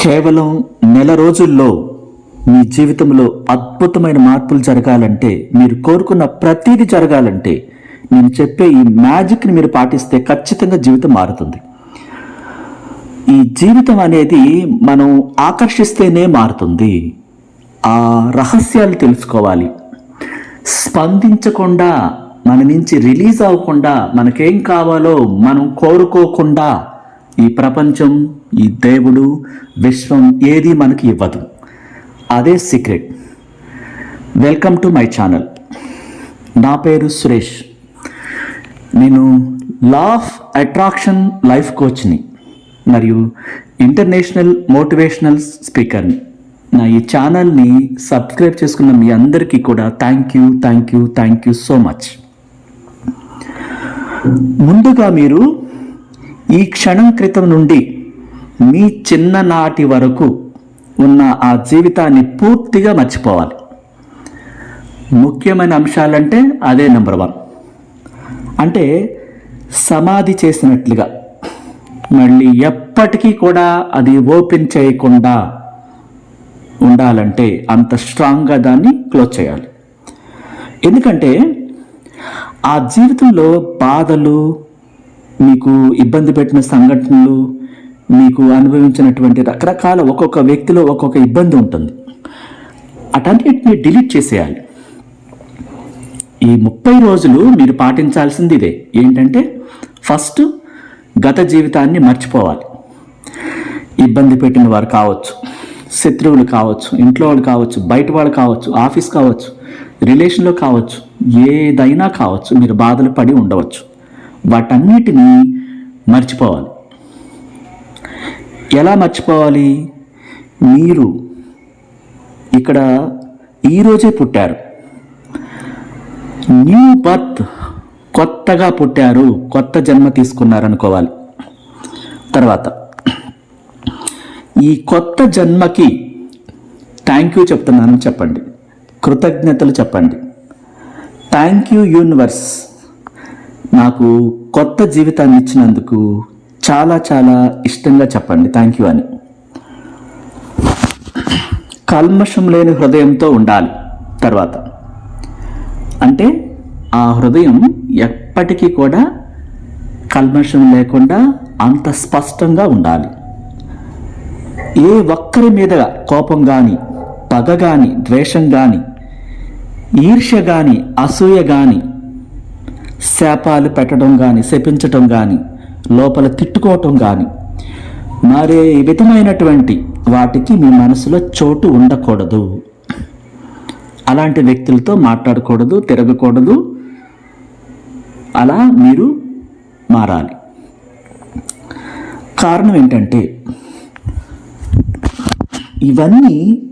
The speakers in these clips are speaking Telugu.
కేవలం నెల రోజుల్లో మీ జీవితంలో అద్భుతమైన మార్పులు జరగాలంటే మీరు కోరుకున్న ప్రతిదీ జరగాలంటే నేను చెప్పే ఈ మ్యాజిక్ని మీరు పాటిస్తే ఖచ్చితంగా జీవితం మారుతుంది. ఈ జీవితం అనేది మనం ఆకర్షిస్తేనే మారుతుంది. ఆ రహస్యాలు తెలుసుకోవాలి. స్పందించకుండా మన నుంచి రిలీజ్ అవ్వకుండా మనకేం కావాలో మనం కోరుకోకుండా ఈ ప్రపంచం ఈ దేవుడు విశ్వం ఏది మనకి ఇవ్వదు. అదే secret. Welcome to my channel. నా పేరు సురేష్. నేను లా ఆఫ్ అట్రాక్షన్ లైఫ్ కోచ్ని మరియు ఇంటర్నేషనల్ మోటివేషనల్ స్పీకర్ని. నా ఈ ఛానల్ని సబ్స్క్రైబ్ చేసుకున్న మీ అందరికీ కూడా thank you thank you thank you so much. ముందుగా మీరు ఈ క్షణం క్రితం నుండి మీ చిన్ననాటి వరకు ఉన్న ఆ జీవితాన్ని పూర్తిగా మర్చిపోవాలి. ముఖ్యమైన అంశాలంటే అదే నెంబర్ వన్ అంటే సమాధి చేసినట్లుగా. మళ్ళీ ఎప్పటికీ కూడా అది ఓపెన్ చేయకుండా ఉండాలంటే అంత స్ట్రాంగ్గా దాన్ని క్లోజ్ చేయాలి. ఎందుకంటే ఆ జీవితంలో బాధలు మీకు ఇబ్బంది పెట్టిన సంఘటనలు మీకు అనుభవించినటువంటి రకరకాల ఒక్కొక్క వ్యక్తిలో ఒక్కొక్క ఇబ్బంది ఉంటుంది. అటన్నిటిని డిలీట్ చేసేయాలి. ఈ ముప్పై రోజులు మీరు పాటించాల్సింది ఇదే. ఏంటంటే ఫస్ట్ గత జీవితాన్ని మర్చిపోవాలి. ఇబ్బంది పెట్టిన వారు కావచ్చు శత్రువులు కావచ్చు ఇంట్లో వాళ్ళు కావచ్చు బయట వాళ్ళు కావచ్చు ఆఫీస్ కావచ్చు రిలేషన్లో కావచ్చు ఏదైనా కావచ్చు మీరు బాధలు పడి ఉండవచ్చు. వాటన్నిటినీ మర్చిపోవాలి. ఎలా మర్చిపోవాలి? మీరు ఇక్కడ ఈరోజే పుట్టారు. న్యూ బర్త్ కొత్తగా పుట్టారు కొత్త జన్మ తీసుకున్నారు అనుకోవాలి తర్వాత ఈ కొత్త జన్మకి థ్యాంక్ యూ చెప్తున్నాను చెప్పండి. కృతజ్ఞతలు చెప్పండి. థ్యాంక్ యూ యూనివర్స్ నాకు కొత్త జీవితాన్ని ఇచ్చినందుకు చాలా చాలా ఇష్టంగా చెప్పండి. థ్యాంక్ యూ అని. కల్మషం లేని హృదయంతో ఉండాలి తర్వాత. అంటే ఆ హృదయం ఎప్పటికీ కూడా కల్మషం లేకుండా అంత స్పష్టంగా ఉండాలి. ఏ ఒక్కరి మీద కోపం కానీ పగ కానీ ద్వేషం కానీ ఈర్ష్య కానీ అసూయ కానీ శాపాలు పెట్టడం కానీ శపించటం కానీ లోపల తిట్టుకోవటం కానీ మరే విధమైనటువంటి వాటికి మీ మనసులో చోటు ఉండకూడదు. అలాంటి వ్యక్తులతో మాట్లాడకూడదు తిరగకూడదు. అలా మీరు మారాలి. కారణం ఏంటంటే ఇవన్నీ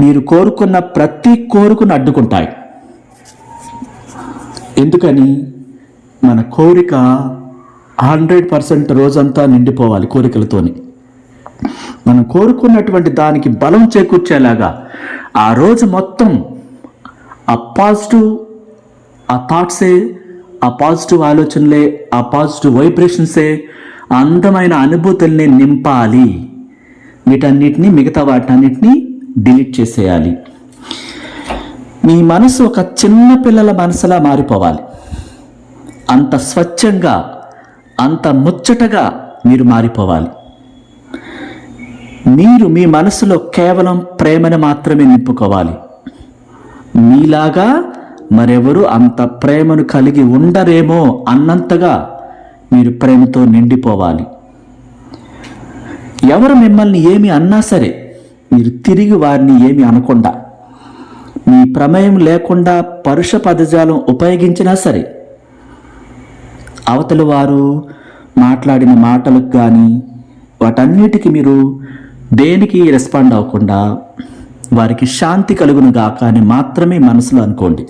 మీరు కోరుకున్న ప్రతి కోరుకును అడ్డుకుంటాయి. ఎందుకని? మన కోరిక హండ్రెడ్ పర్సెంట్ రోజంతా నిండిపోవాలి కోరికలతోని. మనం కోరుకున్నటువంటి దానికి బలం చేకూర్చేలాగా ఆ రోజు మొత్తం ఆ పాజిటివ్ ఆ థాట్సే ఆ పాజిటివ్ ఆలోచనలే ఆ పాజిటివ్ వైబ్రేషన్సే అందమైన అనుభూతుల్ని నింపాలి. వీటన్నిటిని మిగతా వాటన్నిటిని డిలీట్ చేసేయాలి. మీ మనసు ఒక చిన్న పిల్లల మనసులా మారిపోవాలి. అంత స్వచ్ఛంగా అంత ముచ్చటగా మీరు మారిపోవాలి. మీరు మీ మనసులో కేవలం ప్రేమను మాత్రమే నింపుకోవాలి. మీలాగా మరెవరు అంత ప్రేమను కలిగి ఉండరేమో అన్నంతగా మీరు ప్రేమతో నిండిపోవాలి. ఎవరు మిమ్మల్ని ఏమి అన్నా సరే మీరు తిరిగి వారిని ఏమి అనకుండా మీ ప్రమేయం లేకుండా పరుష పదజాలం ఉపయోగించినా సరే అవతల వారు మాట్లాడిన మాటలకు కానీ వాటన్నిటికి మీరు దేనికి రెస్పాండ్ అవ్వకుండా వారికి శాంతి కలుగును గాక అని మాత్రమే మనసులో అనుకోండి.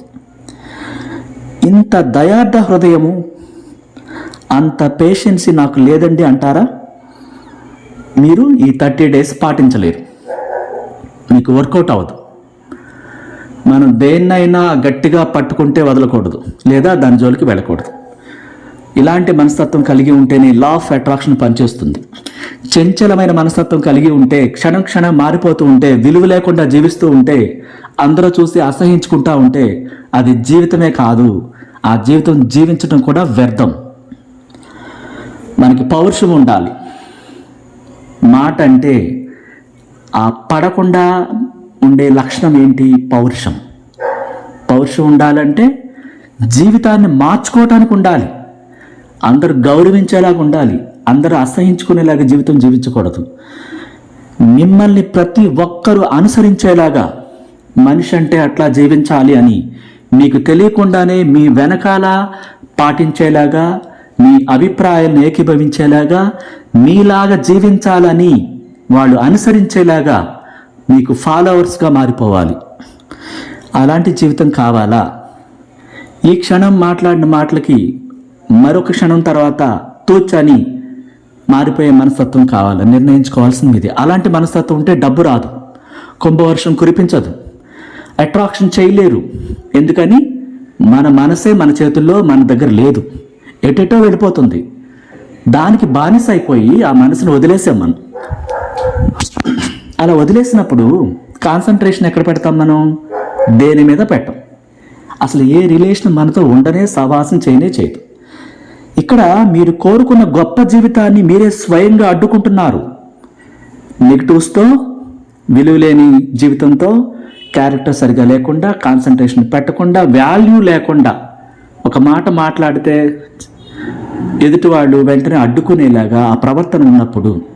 ఇంత దయార్థ హృదయము అంత పేషెన్సీ నాకు లేదండి అంటారా? మీరు ఈ థర్టీ డేస్ పాటించలేరు. మీకు వర్కౌట్ అవ్వదు. మనం దేన్నైనా గట్టిగా పట్టుకుంటే వదలకూడదు లేదా దాని జోలికి వెళ్ళకూడదు. ఇలాంటి మనస్తత్వం కలిగి ఉంటేనే లా ఆఫ్ అట్రాక్షన్ పనిచేస్తుంది. చంచలమైన మనస్తత్వం కలిగి ఉంటే క్షణం క్షణం మారిపోతూ ఉంటే విలువ లేకుండా జీవిస్తూ ఉంటే అందరూ చూసి అసహించుకుంటా ఉంటే అది జీవితమే కాదు. ఆ జీవితం జీవించడం కూడా వ్యర్థం. మనకి పౌరుషం ఉండాలి. మాట అంటే ఆ పడకుండా ఉండే లక్షణం ఏంటి? పౌరుషం. పౌరుషం ఉండాలంటే జీవితాన్ని మార్చుకోవటానికి ఉండాలి. అందరూ గౌరవించేలాగా ఉండాలి. అందరూ అసహించుకునేలాగా జీవితం జీవించకూడదు. మిమ్మల్ని ప్రతి ఒక్కరూ అనుసరించేలాగా మనిషి అంటే అట్లా జీవించాలి అని మీకు తెలియకుండానే మీ వెనకాల పాటించేలాగా మీ అభిప్రాయాలను ఏకీభవించేలాగా మీలాగా జీవించాలని వాళ్ళు అనుసరించేలాగా మీకు ఫాలోవర్స్గా మారిపోవాలి. అలాంటి జీవితం కావాలా? ఈ క్షణం మాట్లాడిన మాటలకి మరొక క్షణం తర్వాత తూచని మారిపోయే మనస్తత్వం కావాలి? నిర్ణయించుకోవాల్సింది ఇది అలాంటి మనస్తత్వం ఉంటే డబ్బు రాదు. కుంభవర్షం కురిపించదు. అట్రాక్షన్ చేయలేరు. ఎందుకని? మన మనసే మన చేతుల్లో మన దగ్గర లేదు. ఎటెటో వెళ్ళిపోతుంది. దానికి బానిస అయిపోయి ఆ మనసును వదిలేసాం మనం. అలా వదిలేసినప్పుడు కాన్సన్ట్రేషన్ ఎక్కడ పెడతాం మనం? దేని మీద పెట్టం. అసలు ఏ రిలేషన్ మనతో ఉండనే సవాసం చేయనే చేయదు. ఇక్కడ మీరు కోరుకున్న గొప్ప జీవితాన్ని మీరే స్వయంగా అడ్డుకుంటున్నారు. నెగిటివ్స్తో విలువలేని జీవితంతో క్యారెక్టర్ సరిగా లేకుండా కాన్సన్ట్రేషన్ పెట్టకుండా వాల్యూ లేకుండా ఒక మాట మాట్లాడితే ఎదుటివాళ్ళు వెంటనే అడ్డుకునేలాగా ఆ ప్రవర్తన ఉన్నప్పుడు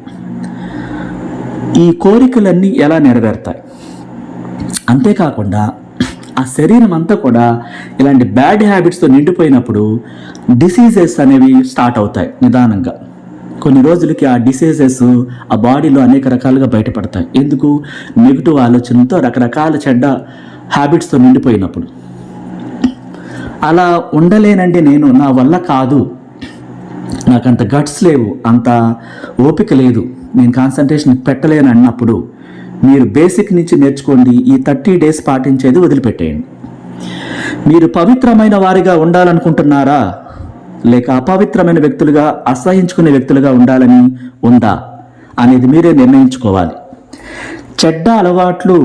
ఈ కోరికలన్నీ ఎలా నెరవేరుతాయి? అంతేకాకుండా ఆ శరీరం అంతా కూడా ఇలాంటి బ్యాడ్ హ్యాబిట్స్తో నిండిపోయినప్పుడు డిసీజెస్ అనేవి స్టార్ట్ అవుతాయి నిదానంగా. కొన్ని రోజులకి ఆ డిసీజెస్ ఆ బాడీలో అనేక రకాలుగా బయటపడతాయి. ఎందుకు? నెగిటివ్ ఆలోచనతో రకరకాల చెడ్డ హ్యాబిట్స్తో నిండిపోయినప్పుడు. అలా ఉండలేనండి నేను నా వల్ల కాదు. నాకు అంత గట్స్ లేవు. అంత ఓపిక లేదు. నేను కాన్సన్ట్రేషన్ పెట్టలేను అన్నప్పుడు మీరు బేసిక్ నుంచి నేర్చుకోండి ఈ థర్టీ డేస్ పాటించేది వదిలిపెట్టేయండి. మీరు పవిత్రమైన వారిగా ఉండాలనుకుంటున్నారా? లేక అపవిత్రమైన వ్యక్తులుగా అసహించుకునే వ్యక్తులుగా ఉండాలని ఉందా? అనేది మీరే నిర్ణయించుకోవాలి. చెడ్డ అలవాట్లు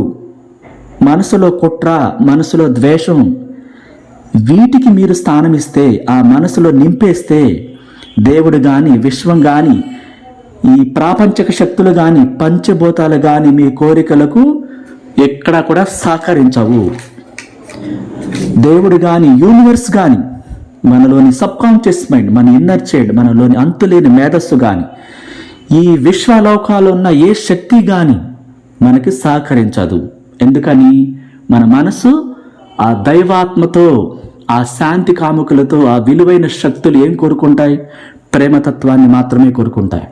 మనసులో కుట్ర మనసులో ద్వేషం వీటికి మీరు స్థానం ఇస్తే ఆ మనసులో నింపేస్తే దేవుడు కానీ విశ్వం కానీ ఈ ప్రాపంచక శక్తులు కానీ పంచభూతాలు కానీ మీ కోరికలకు ఎక్కడా కూడా సహకరించవు. దేవుడు కానీ యూనివర్స్ కానీ మనలోని సబ్ కాన్షియస్ మైండ్ మన ఇన్నర్ చైల్డ్ మనలోని అంతులేని మేధస్సు కానీ ఈ విశ్వలోకాలు ఉన్న ఏ శక్తి కానీ మనకి సహకరించదు. ఎందుకని? మన మనసు ఆ దైవాత్మతో ఆ శాంతి కాముకులతో ఆ విలువైన శక్తులు ఏం కోరుకుంటాయి? ప్రేమతత్వాన్ని మాత్రమే కోరుకుంటాయి.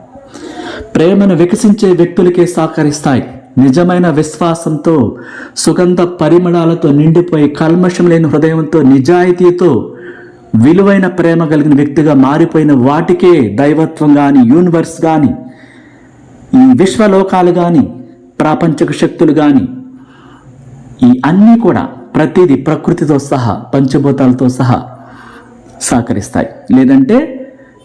ప్రేమను వికసించే వ్యక్తులకే సహకరిస్తాయి. నిజమైన విశ్వాసంతో సుగంధ పరిమళాలతో నిండిపోయి కల్మషం లేని హృదయంతో నిజాయితీతో విలువైన ప్రేమ కలిగిన వ్యక్తిగా మారిపోయిన వాటికే దైవత్వం కానీ యూనివర్స్ కానీ ఈ విశ్వలోకాలు కానీ ప్రాపంచక శక్తులు కానీ ఈ అన్నీ కూడా ప్రతిదీ ప్రకృతితో సహా పంచభూతాలతో సహా సహకరిస్తాయి. లేదంటే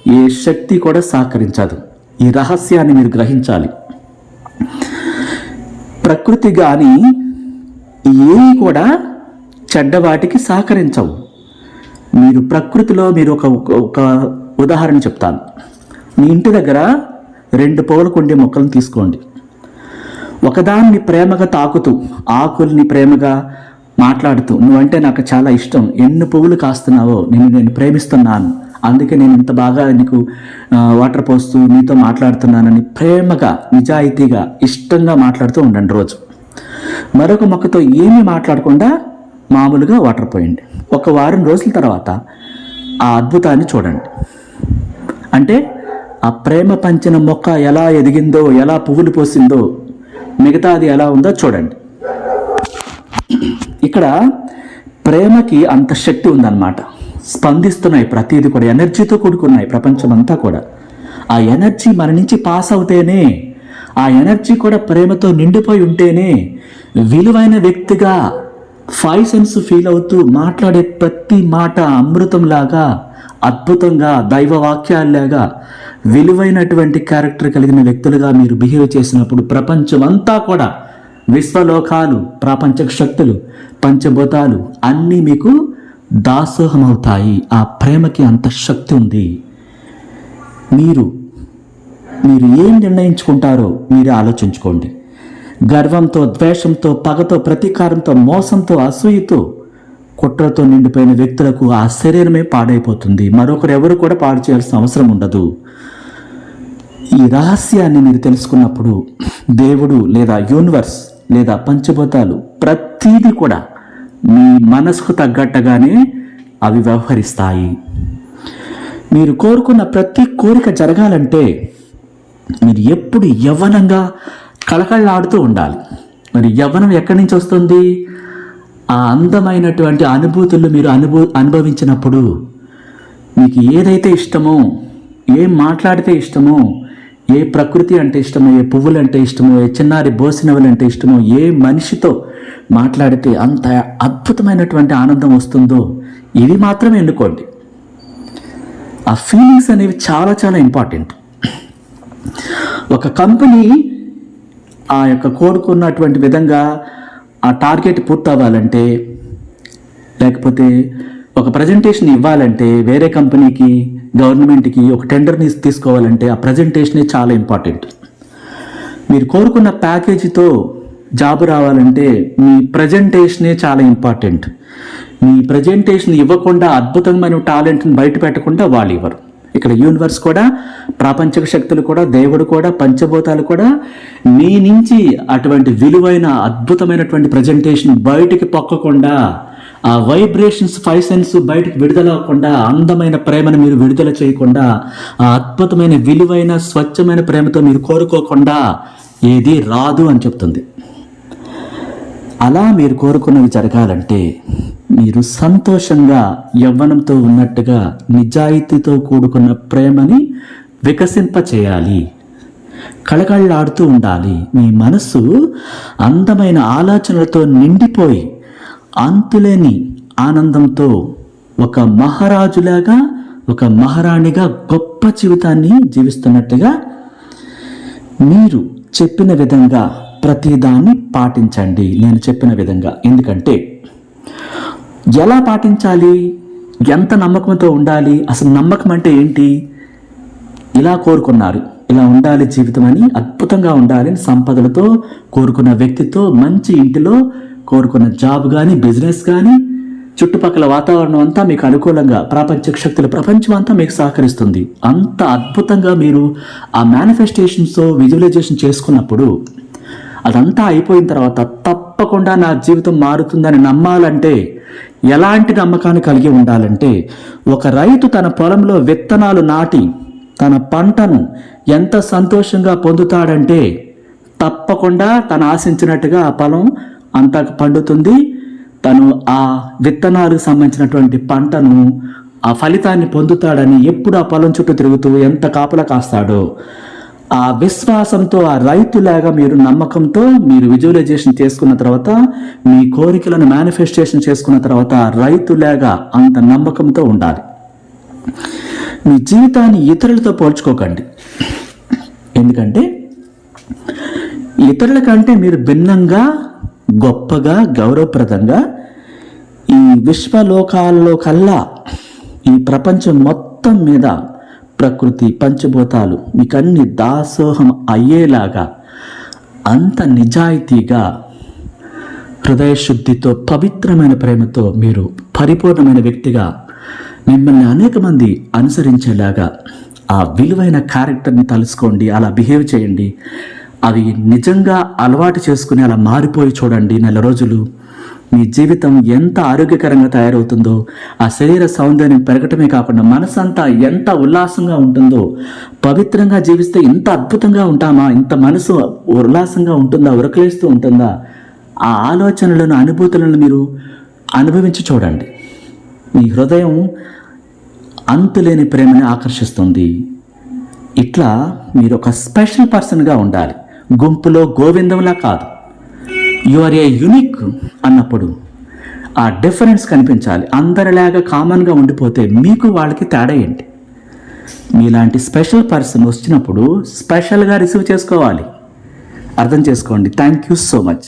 ఏ శక్తి కూడా సహకరించదు. ఈ రహస్యాన్ని మీరు గ్రహించాలి. ప్రకృతి కానీ ఏవి కూడా చెడ్డవాటికి సహకరించవు. మీరు ప్రకృతిలో మీరు ఒక ఒక ఉదాహరణ చెప్తాను. మీ ఇంటి దగ్గర రెండు పూల కుండే మొక్కలను తీసుకోండి. ఒకదాన్ని ప్రేమగా తాకుతూ ఆకుల్ని ప్రేమగా మాట్లాడుతూ నువ్వంటే నాకు చాలా ఇష్టం. ఎన్ని పువ్వులు కాస్తున్నావో నేను నేను ప్రేమిస్తున్నాను. అందుకే నేను ఇంత బాగా నీకు వాటర్ పోస్తూ నీతో మాట్లాడుతున్నానని ప్రేమగా నిజాయితీగా ఇష్టంగా మాట్లాడుతూ ఉండండి రోజు. మరొక మొక్కతో ఏమీ మాట్లాడకుండా మామూలుగా వాటర్ పోయండి. ఒక వారం రోజుల తర్వాత ఆ అద్భుతాన్ని చూడండి. అంటే ఆ ప్రేమ పంచిన మొక్క ఎలా ఎదిగిందో ఎలా పువ్వులు పోసిందో మిగతాది ఎలా ఉందో చూడండి. ఇక్కడ ప్రేమకి అంత శక్తి ఉందన్నమాట. స్పందిస్తున్నాయి ప్రతిదీ కూడా ఎనర్జీతో కూడుకున్నాయి ప్రపంచం అంతా కూడా. ఆ ఎనర్జీ మన నుంచి పాస్ అవుతేనే ఆ ఎనర్జీ కూడా ప్రేమతో నిండిపోయి ఉంటేనే విలువైన వ్యక్తిగా ఫైవ్ సెన్స్ ఫీల్ అవుతూ మాట్లాడే ప్రతి మాట అమృతంలాగా అద్భుతంగా దైవ వాక్యాల్లాగా విలువైనటువంటి క్యారెక్టర్ కలిగిన వ్యక్తులుగా మీరు బిహేవ్ చేసినప్పుడు ప్రపంచం అంతా కూడా విశ్వలోకాలు ప్రాపంచక శక్తులు పంచభూతాలు అన్నీ మీకు దాసోహమవుతాయి. ఆ ప్రేమకి అంత శక్తి ఉంది. మీరు మీరు ఏం నిర్ణయించుకుంటారో మీరే ఆలోచించుకోండి. గర్వంతో ద్వేషంతో పగతో ప్రతీకారంతో మోసంతో అసూయతో కుట్రతో నిండిపోయిన వ్యక్తులకు ఆ శరీరమే పాడైపోతుంది. మరొకరు ఎవరు కూడా పాడు చేయాల్సిన అవసరం ఉండదు. ఈ రహస్యాన్ని మీరు తెలుసుకున్నప్పుడు దేవుడు లేదా యూనివర్స్ లేదా పంచభూతాలు ప్రతీది కూడా మీ మనసుకు తగ్గట్టుగానే అవి వ్యవహరిస్తాయి. మీరు కోరుకున్న ప్రతి కోరిక జరగాలంటే మీరు ఎప్పుడు యవ్వనంగా కళకళలాడుతూ ఉండాలి. మరి యవ్వనం ఎక్కడి నుంచి వస్తుంది? ఆ అందమైనటువంటి అనుభూతులు మీరు అనుభూ అనుభవించినప్పుడు మీకు ఏదైతే ఇష్టమో ఏం మాట్లాడితే ఇష్టమో ఏ ప్రకృతి అంటే ఇష్టమో ఏ పువ్వులు అంటే ఇష్టమో ఏ చిన్నారి బోసినవులు అంటే ఇష్టమో ఏ మనిషితో మాట్లాడితే అంత అద్భుతమైనటువంటి ఆనందం వస్తుందో ఇవి మాత్రమే ఎన్నుకోండి. ఆ ఫీలింగ్స్ అనేవి చాలా చాలా ఇంపార్టెంట్ ఒక కంపెనీ ఆ యొక్క కోరుకున్నటువంటి విధంగా ఆ టార్గెట్ పూర్తవ్వాలంటే లేకపోతే ఒక ప్రజెంటేషన్ ఇవ్వాలంటే వేరే కంపెనీకి గవర్నమెంట్కి ఒక టెండర్ని తీసుకోవాలంటే ఆ ప్రజెంటేషనే చాలా ఇంపార్టెంట్ మీరు కోరుకున్న ప్యాకేజీతో జాబ్ రావాలంటే మీ ప్రజెంటేషనే చాలా ఇంపార్టెంట్ మీ ప్రజెంటేషన్ ఇవ్వకుండా అద్భుతమైన టాలెంట్ని బయట పెట్టకుండా వాళ్ళు ఇవ్వరు. ఇక్కడ యూనివర్స్ కూడా ప్రాపంచక శక్తులు కూడా దేవుడు కూడా పంచభూతాలు కూడా మీ నుంచి అటువంటి విలువైన అద్భుతమైనటువంటి ప్రజెంటేషన్ బయటికి పొక్కకుండా ఆ వైబ్రేషన్స్ ఫైవ్ సెన్స్ బయటకు విడుదల అవ్వకుండా అందమైన ప్రేమను మీరు విడుదల చేయకుండా ఆ అద్భుతమైన విలువైన స్వచ్ఛమైన ప్రేమతో మీరు కోరుకోకుండా ఏది రాదు అని చెప్తుంది. అలా మీరు కోరుకున్నవి జరగాలంటే మీరు సంతోషంగా యవ్వనంతో ఉన్నట్టుగా నిజాయితీతో కూడుకున్న ప్రేమని వికసింపచేయాలి. కళకళలాడుతూ ఉండాలి. మీ మనస్సు అందమైన ఆలోచనలతో నిండిపోయి అంతులేని ఆనందంతో ఒక మహారాజులాగా ఒక మహారాణిగా గొప్ప జీవితాన్ని జీవిస్తున్నట్టుగా మీరు చెప్పిన విధంగా ప్రతిదాన్ని పాటించండి. నేను చెప్పిన విధంగా. ఎందుకంటే ఎలా పాటించాలి? ఎంత నమ్మకంతో ఉండాలి? అసలు నమ్మకం అంటే ఏంటి? ఇలా కోరుకున్నారు. ఇలా ఉండాలి జీవితం అని అద్భుతంగా ఉండాలి సంపదలతో కోరుకున్న వ్యక్తితో మంచి ఇంటిలో కోరుకున్న జాబ్ కానీ బిజినెస్ కానీ చుట్టుపక్కల వాతావరణం అంతా మీకు అనుకూలంగా ప్రాపంచిక శక్తుల ప్రపంచం అంతా మీకు సహకరిస్తుంది. అంత అద్భుతంగా మీరు ఆ మేనిఫెస్టేషన్స్తో విజువలైజేషన్ చేసుకున్నప్పుడు అదంతా అయిపోయిన తర్వాత తప్పకుండా నా జీవితం మారుతుందని నమ్మాలంటే ఎలాంటి నమ్మకాన్ని కలిగి ఉండాలంటే ఒక రైతు తన పొలంలో విత్తనాలు నాటి తన పంటను ఎంత సంతోషంగా పొందుతాడంటే తప్పకుండా తను ఆశించినట్టుగా ఆ పొలం అంత పండుతుంది. తను ఆ విత్తనాలకు సంబంధించినటువంటి పంటను ఆ ఫలితాన్ని పొందుతాడని ఎప్పుడు ఆ పొలం చుట్టూ తిరుగుతూ ఎంత కాపలా కాస్తాడో ఆ విశ్వాసంతో ఆ రైతులాగా మీరు నమ్మకంతో మీరు విజువలైజేషన్ చేసుకున్న తర్వాత మీ కోరికలను మేనిఫెస్టేషన్ చేసుకున్న తర్వాత రైతులాగా అంత నమ్మకంతో ఉండాలి. మీ జీవితాన్ని ఇతరులతో పోల్చుకోకండి. ఎందుకంటే ఇతరుల కంటే మీరు భిన్నంగా గొప్పగా గౌరవప్రదంగా ఈ విశ్వలోకాల్లో కల్లా ఈ ప్రపంచం మొత్తం మీద ప్రకృతి పంచభూతాలు మీకన్నీ దాసోహం అయ్యేలాగా అంత నిజాయితీగా హృదయశుద్ధితో పవిత్రమైన ప్రేమతో మీరు పరిపూర్ణమైన వ్యక్తిగా మిమ్మల్ని అనేక మంది అనుసరించేలాగా ఆ విలువైన క్యారెక్టర్ని తలుసుకోండి అలా బిహేవ్ చేయండి. అవి నిజంగా అలవాటు చేసుకుని అలా మారిపోయి చూడండి నెల రోజులు. మీ జీవితం ఎంత ఆరోగ్యకరంగా తయారవుతుందో ఆ శరీర సౌందర్యం పెరగటమే కాకుండా మనసంతా ఎంత ఉల్లాసంగా ఉంటుందో పవిత్రంగా జీవిస్తే ఇంత అద్భుతంగా ఉంటామా ఇంత మనసు ఉల్లాసంగా ఉంటుందా ఉరకలేస్తూ ఉంటుందా ఆ ఆలోచనలను అనుభూతులను మీరు అనుభవించి చూడండి. మీ హృదయం అంతులేని ప్రేమని ఆకర్షిస్తుంది. ఇట్లా మీరు ఒక స్పెషల్ పర్సన్గా ఉండాలి. గుంపులో గోవిందంలా కాదు. యు ఆర్ ఏ యునిక్ అన్నప్పుడు ఆ డిఫరెన్స్ కనిపించాలి. అందరిలాగా కామన్గా ఉండిపోతే మీకు వాళ్ళకి తేడా ఏంటి? మీలాంటి స్పెషల్ పర్సన్ వచ్చినప్పుడు స్పెషల్గా రిసీవ్ చేసుకోవాలి. అర్థం చేసుకోండి. Thank you so much